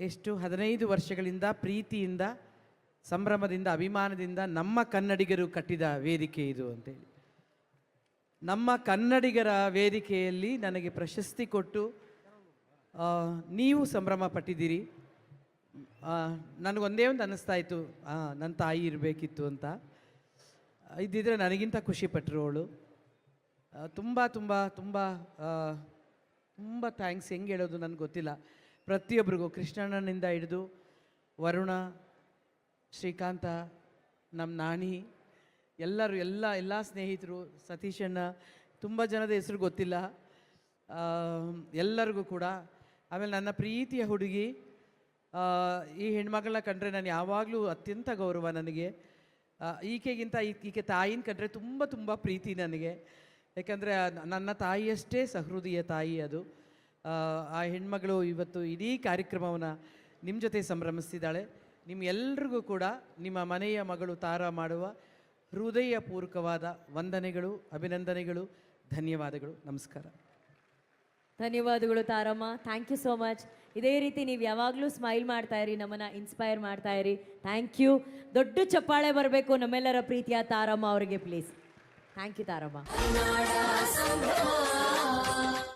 ಎಷ್ಟು ಹದಿನೈದು ವರ್ಷಗಳಿಂದ ಪ್ರೀತಿಯಿಂದ, ಸಂಭ್ರಮದಿಂದ, ಅಭಿಮಾನದಿಂದ ನಮ್ಮ ಕನ್ನಡಿಗರು ಕಟ್ಟಿದ ವೇದಿಕೆ ಇದು ಅಂತೇಳಿ. ನಮ್ಮ ಕನ್ನಡಿಗರ ವೇದಿಕೆಯಲ್ಲಿ ನನಗೆ ಪ್ರಶಸ್ತಿ ಕೊಟ್ಟು ನೀವು ಸಂಭ್ರಮ ಪಟ್ಟಿದ್ದೀರಿ. ನನಗೊಂದೇ ಒಂದು ಅನ್ನಿಸ್ತಾ ಇತ್ತು ನನ್ನ ತಾಯಿ ಇರಬೇಕಿತ್ತು ಅಂತ. ಇದ್ದಿದ್ರೆ ನನಗಿಂತ ಖುಷಿ ಪಟ್ಟರು ಅವಳು. ತುಂಬ ತುಂಬ ತುಂಬ ತುಂಬ ಥ್ಯಾಂಕ್ಸ್ ಹೆಂಗೆ ಹೇಳೋದು ನನಗೆ ಗೊತ್ತಿಲ್ಲ. ಪ್ರತಿಯೊಬ್ಬರಿಗೂ ಕೃಷ್ಣಣ್ಣನಿಂದ ಹಿಡಿದು ವರುಣ, ಶ್ರೀಕಾಂತ ನಮ್ಮ ನಾಣಿ ಎಲ್ಲರೂ, ಎಲ್ಲ ಎಲ್ಲ ಸ್ನೇಹಿತರು ಸತೀಶಣ್ಣ ತುಂಬ ಜನದ ಹೆಸರು ಗೊತ್ತಿಲ್ಲ. ಎಲ್ಲರಿಗೂ ಕೂಡ ಆಮೇಲೆ ನನ್ನ ಪ್ರೀತಿಯ ಹುಡುಗಿ ಈ ಹೆಣ್ಮಗಳನ್ನ ಕಂಡ್ರೆ ನಾನು ಯಾವಾಗಲೂ ಅತ್ಯಂತ ಗೌರವ ನನಗೆ. ಈಕೆಗಿಂತ ಈಕೆ ತಾಯಿನ ಕಂಡ್ರೆ ತುಂಬ ತುಂಬ ಪ್ರೀತಿ ನನಗೆ. ಯಾಕಂದರೆ ನನ್ನ ತಾಯಿಯಷ್ಟೇ ಸಹೃದಯ ತಾಯಿ ಅದು. ಆ, ಹೆಣ್ಮಗಳು ಇವತ್ತು ಇಡೀ ಕಾರ್ಯಕ್ರಮವನ್ನು ನಿಮ್ಮ ಜೊತೆ ಸಂಭ್ರಮಿಸ್ತಿದ್ದಾಳೆ. ನಿಮ್ಮೆಲ್ರಿಗೂ ಕೂಡ ನಿಮ್ಮ ಮನೆಯ ಮಗಳು ತಾರ ಮಾಡುವ ಹೃದಯಪೂರ್ವಕವಾದ ವಂದನೆಗಳು ಅಭಿನಂದನೆಗಳು ಧನ್ಯವಾದಗಳು. ನಮಸ್ಕಾರ. ಧನ್ಯವಾದಗಳು Taramma. Thank you so much ಇದೇ ರೀತಿ ನೀವು ಯಾವಾಗಲೂ ಸ್ಮೈಲ್ ಮಾಡ್ತಾ ಇರಿ ನಮ್ಮನ್ನು ಇನ್ಸ್ಪೈರ್ ಮಾಡ್ತಾ ಇರಿ. ಥ್ಯಾಂಕ್ ಯು ದೊಡ್ಡ ಚಪ್ಪಾಳೆ ಬರಬೇಕು ನಮ್ಮೆಲ್ಲರ ಪ್ರೀತಿಯ ತಾರಮ್ಮ ಅವರಿಗೆ ಪ್ಲೀಸ್ ಥ್ಯಾಂಕ್ ಯು ತಾರಮ್ಮ.